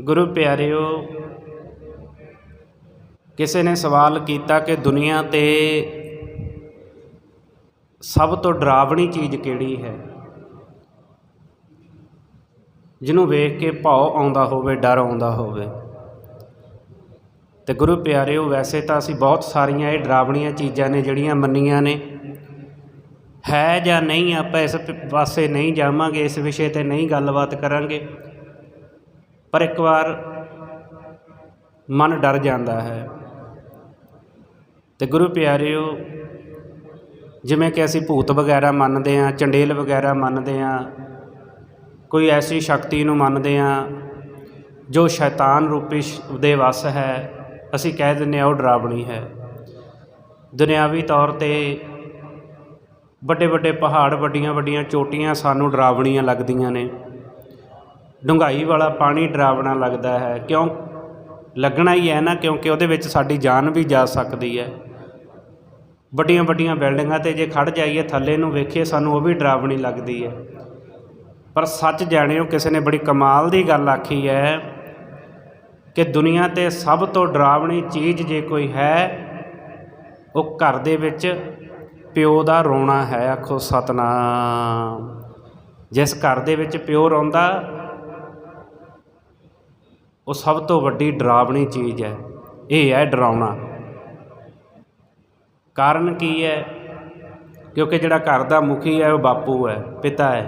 ਗੁਰੂ ਪਿਆਰਿਓ, ਕਿਸੇ ਨੇ ਸਵਾਲ ਕੀਤਾ ਕਿ ਦੁਨੀਆ ਤੇ ਸਭ ਤੋਂ ਡਰਾਵਣੀ ਚੀਜ਼ ਕਿਹੜੀ ਹੈ? ਜਿਹਨੂੰ ਵੇਖ ਕੇ ਭੌ ਆਉਂਦਾ ਹੋਵੇ, ਡਰ ਆਉਂਦਾ ਹੋਵੇ। ਤੇ ਗੁਰੂ ਪਿਆਰਿਓ, ਵੈਸੇ ਤਾਂ ਅਸੀਂ ਬਹੁਤ ਸਾਰੀਆਂ ਇਹ ਡਰਾਵਣੀਆਂ ਚੀਜ਼ਾਂ ਨੇ ਜਿਹੜੀਆਂ ਮੰਨੀਆਂ ਨੇ। ਹੈ ਜਾਂ ਨਹੀਂ, ਆਪਾਂ ਇਸ ਪ- ਪਾਸੇ ਨਹੀਂ ਜਾਵਾਂਗੇ, ਇਸ ਵਿਸ਼ੇ ਤੇ ਨਹੀਂ ਗੱਲਬਾਤ ਕਰਾਂਗੇ। ਪਰ ਇੱਕ ਵਾਰ ਮਨ ਡਰ ਜਾਂਦਾ ਹੈ। ਤੇ ਗੁਰੂ ਪਿਆਰਿਓ, ਜਿਵੇਂ ਕਿ ਅਸੀਂ ਭੂਤ ਵਗੈਰਾ ਮੰਨਦੇ ਹਾਂ, ਚੰਡੇਲ ਵਗੈਰਾ ਮੰਨਦੇ ਹਾਂ, ਕੋਈ ਐਸੀ ਸ਼ਕਤੀ ਨੂੰ ਮੰਨਦੇ ਹਾਂ, ਜੋ ਸ਼ੈਤਾਨ ਰੂਪੀ ਸ਼- ਦੇ ਵਸ ਹੈ, ਅਸੀਂ ਕਹਿ ਦਿੰਦੇ ਹਾਂ ਉਹ ਡਰਾਵਣੀ ਹੈ। ਦੁਨਿਆਵੀ ਤੌਰ ਤੇ ਵੱਡੇ ਵੱਡੇ ਪਹਾੜ, ਵੱਡੀਆਂ ਵੱਡੀਆਂ ਚੋਟੀਆਂ ਸਾਨੂੰ ਡਰਾਵਣੀਆਂ ਲੱਗਦੀਆਂ ਨੇ। ਡੂੰਘਾਈ ਵਾਲਾ ਪਾਣੀ ਡਰਾਵਣਾ ਲੱਗਦਾ ਹੈ। ਕਿਉਂ? ਲੱਗਣਾ ਹੀ ਹੈ ਨਾ, ਕਿਉਂਕਿ ਉਹਦੇ ਵਿੱਚ ਸਾਡੀ ਜਾਨ ਵੀ ਜਾ ਸਕਦੀ ਹੈ। ਵੱਡੀਆਂ ਵੱਡੀਆਂ ਬਿਲਡਿੰਗਾਂ ਤੇ ਜੇ ਖੜ ਜਾਈਏ, ਥੱਲੇ ਨੂੰ ਵੇਖੀਏ, ਸਾਨੂੰ ਉਹ ਵੀ ਡਰਾਵਣੀ ਲੱਗਦੀ ਹੈ। ਪਰ ਸੱਚ ਜਾਣਿਓ, ਕਿਸੇ ਨੇ ਬੜੀ ਕਮਾਲ ਦੀ ਗੱਲ ਆਖੀ ਹੈ ਕਿ ਦੁਨੀਆ ਤੇ ਸਭ ਤੋਂ ਡਰਾਵਣੀ ਚੀਜ਼ ਜੇ ਕੋਈ ਹੈ, ਉਹ ਘਰ ਦੇ ਵਿੱਚ ਪਿਓ ਦਾ ਰੋਣਾ ਹੈ। ਆਖੋ, ਸਤਨਾਮ। ਜਿਸ ਘਰ ਦੇ ਵਿੱਚ ਪਿਓ ਰੋਂਦਾ ਉਹ ਸਭ ਤੋਂ ਵੱਡੀ ਡਰਾਵਣੀ ਚੀਜ਼ ਹੈ, ਇਹ ਹੈ ਡਰਾਉਣਾ। ਕਾਰਨ ਕੀ ਹੈ? ਕਿਉਂਕਿ ਜਿਹੜਾ ਘਰ ਦਾ ਮੁਖੀ ਹੈ, ਉਹ ਬਾਪੂ ਹੈ, ਪਿਤਾ ਹੈ,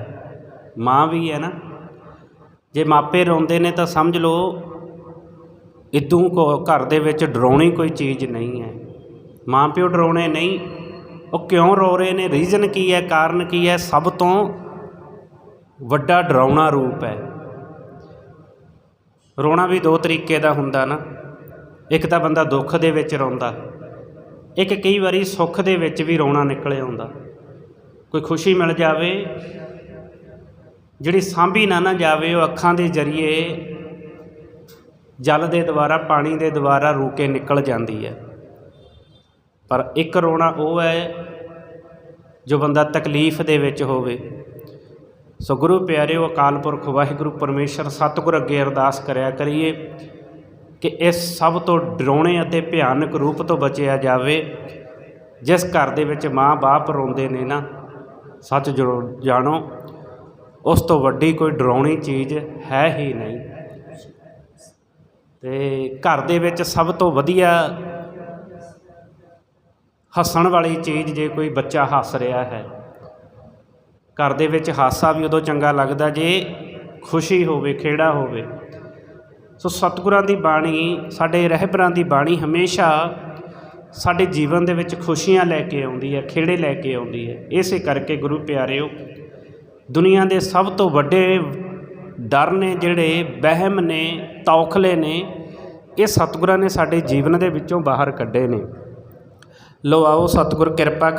ਮਾਂ ਵੀ ਹੈ ਨਾ। ਜੇ ਮਾਪੇ ਰੋਂਦੇ ਨੇ ਤਾਂ ਸਮਝ ਲਓ, ਇਦੋਂ ਕੋ ਘਰ ਦੇ ਵਿੱਚ ਡਰਾਉਣੀ ਕੋਈ ਚੀਜ਼ ਨਹੀਂ ਹੈ। ਮਾਂ ਪਿਓ ਡਰਾਉਣੇ ਨਹੀਂ, ਉਹ ਕਿਉਂ ਰੋ ਰਹੇ ਨੇ? ਰੀਜ਼ਨ ਕੀ ਹੈ, ਕਾਰਨ ਕੀ ਹੈ? ਸਭ ਤੋਂ ਵੱਡਾ ਡਰਾਉਣਾ ਰੂਪ ਹੈ। ਰੋਣਾ ਵੀ ਦੋ ਤਰੀਕੇ ਦਾ ਹੁੰਦਾ ਨਾ। ਇੱਕ ਤਾਂ ਬੰਦਾ ਦੁੱਖ ਦੇ ਵਿੱਚ ਰੋਂਦਾ, ਇੱਕ ਕਈ ਵਾਰੀ ਸੁੱਖ ਦੇ ਵਿੱਚ ਵੀ ਰੋਣਾ ਨਿਕਲ ਆਉਂਦਾ। ਕੋਈ ਖੁਸ਼ੀ ਮਿਲ ਜਾਵੇ, ਜਿਹੜੀ ਸਾਂਭੀ ਨਾ ਨਾ ਜਾਵੇ, ਉਹ ਅੱਖਾਂ ਦੇ ਜ਼ਰੀਏ ਜਲ ਦੇ ਦੁਆਰਾ, ਪਾਣੀ ਦੇ ਦੁਆਰਾ ਰੂ ਕੇ ਨਿਕਲ ਜਾਂਦੀ ਹੈ। ਪਰ ਇੱਕ ਰੋਣਾ ਉਹ ਹੈ, ਜੋ ਬੰਦਾ ਤਕਲੀਫ ਦੇ ਵਿੱਚ ਹੋਵੇ। ਸੋ ਗੁਰੂ ਪਿਆਰਿਓ, ਅਕਾਲ ਪੁਰਖ, ਵਾਹਿਗੁਰੂ, ਪਰਮੇਸ਼ਰ, ਸਤਿਗੁਰ ਅੱਗੇ ਅਰਦਾਸ ਕਰਿਆ ਕਰੀਏ ਕਿ ਇਸ ਸਭ ਤੋਂ ਡਰਾਉਣੇ ਅਤੇ ਭਿਆਨਕ ਰੂਪ ਤੋਂ ਬਚਿਆ ਜਾਵੇ, ਜਿਸ ਘਰ ਦੇ ਵਿੱਚ ਮਾਂ-ਬਾਪ ਰੋਂਦੇ ਨੇ ਨਾ, ਸੱਚ ਜੋ ਜਾਣੋ, ਉਸ ਤੋਂ ਵੱਡੀ ਕੋਈ ਡਰਾਉਣੀ ਚੀਜ਼ ਹੈ ਹੀ ਨਹੀਂ। ਤੇ ਘਰ ਦੇ ਵਿੱਚ ਸਭ ਤੋਂ ਵਧੀਆ ਹੱਸਣ ਵਾਲੀ ਚੀਜ਼ ਜੇ ਕੋਈ ਬੱਚਾ ਹੱਸ ਰਿਹਾ ਹੈ ਘਰ ਦੇ ਵਿੱਚ ਹਾਸਾ ਵੀ ਉਦੋਂ ਚੰਗਾ ਲੱਗਦਾ ਜੇ ਖੁਸ਼ੀ ਹੋਵੇ, ਖੇੜਾ ਹੋਵੇ। ਸੋ ਸਤਿਗੁਰਾਂ ਦੀ ਬਾਣੀ, ਸਾਡੇ ਰਹਿਬਰਾਂ ਦੀ ਬਾਣੀ ਹਮੇਸ਼ਾ ਸਾਡੇ ਜੀਵਨ ਦੇ ਵਿੱਚ ਖੁਸ਼ੀਆਂ ਲੈ ਕੇ ਆਉਂਦੀ ਹੈ, ਖੇੜੇ ਲੈ ਕੇ ਆਉਂਦੀ ਹੈ। ਇਸੇ ਕਰਕੇ ਗੁਰੂ ਪਿਆਰਿਓ, ਦੁਨੀਆ ਦੇ ਸਭ ਤੋਂ ਵੱਡੇ ਡਰ ਨੇ, ਜਿਹੜੇ ਵਹਿਮ ਨੇ, ਤੌਖਲੇ ਨੇ, ਇਹ ਸਤਿਗੁਰਾਂ ਨੇ ਸਾਡੇ ਜੀਵਨ ਦੇ ਵਿੱਚੋਂ ਬਾਹਰ ਕੱਢੇ ਨੇ। ਲੋ ਆਓ ਸਤਿਗੁਰ ਕਿਰਪਾ